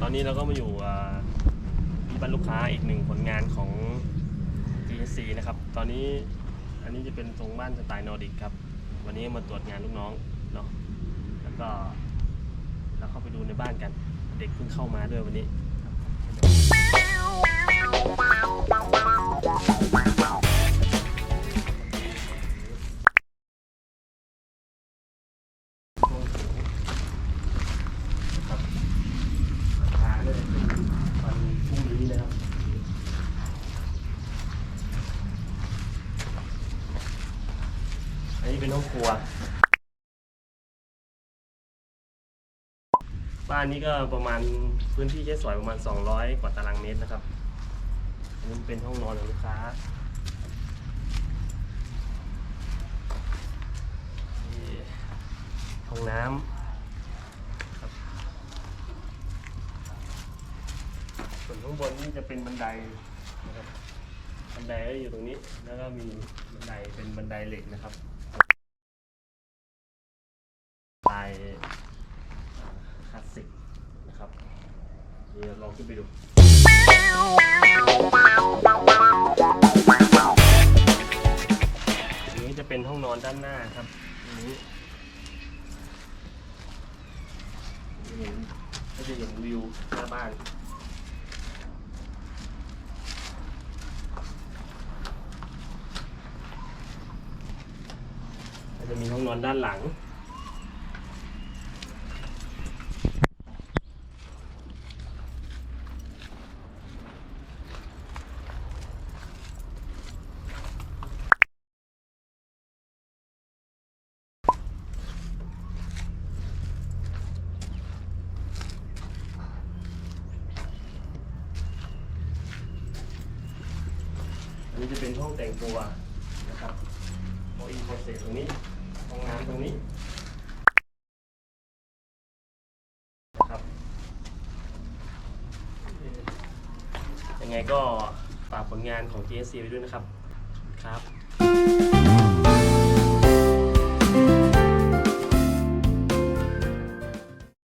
ตอนนี้เราก็มาอยู่ที่บ้านลูกค้าอีกหนึ่งผลงานของ GSC นะครับ ตอนนี้อันนี้จะเป็นทรงบ้านสไตล์นอร์ดิกครับ วันนี้มาตรวจงานลูกน้องเนาะ แล้วก็เราเข้าไปดูในบ้านกัน เด็กเพิ่งเข้ามาด้วยวันนี้ นนี้เป็นห้องครัว บ้านนี้ก็ประมาณพื้นที่ใช้สอยประมาณ 200 กว่าตารางเมตรนะครับ อันนี้เป็นห้องนอนของลูกค้ามีห้องน้ำครับส่วนข้างบนนี่จะเป็นบันไดนะครับบันไดก็อยู่ตรงนี้ แล้วก็มีบันไดเป็นบันไดเหล็กนะครับสไตล์คลาสสิกนะครับ นี่ลองขึ้นไปดูอันนี้จะเป็นห้องนอนด้านหน้าครับอันนี้ก็จะเห็นวิวหน้าบ้านจะมีห้องนอนด้านหลัง นี้จะเป็นห้องแต่งตัวนะครับโออินโฟเซตตรงนี้ห้องน้ำตรงนี้นะครับยังไงก็ฝากผลงานของ GSC ไว้ด้วยนะครับครับ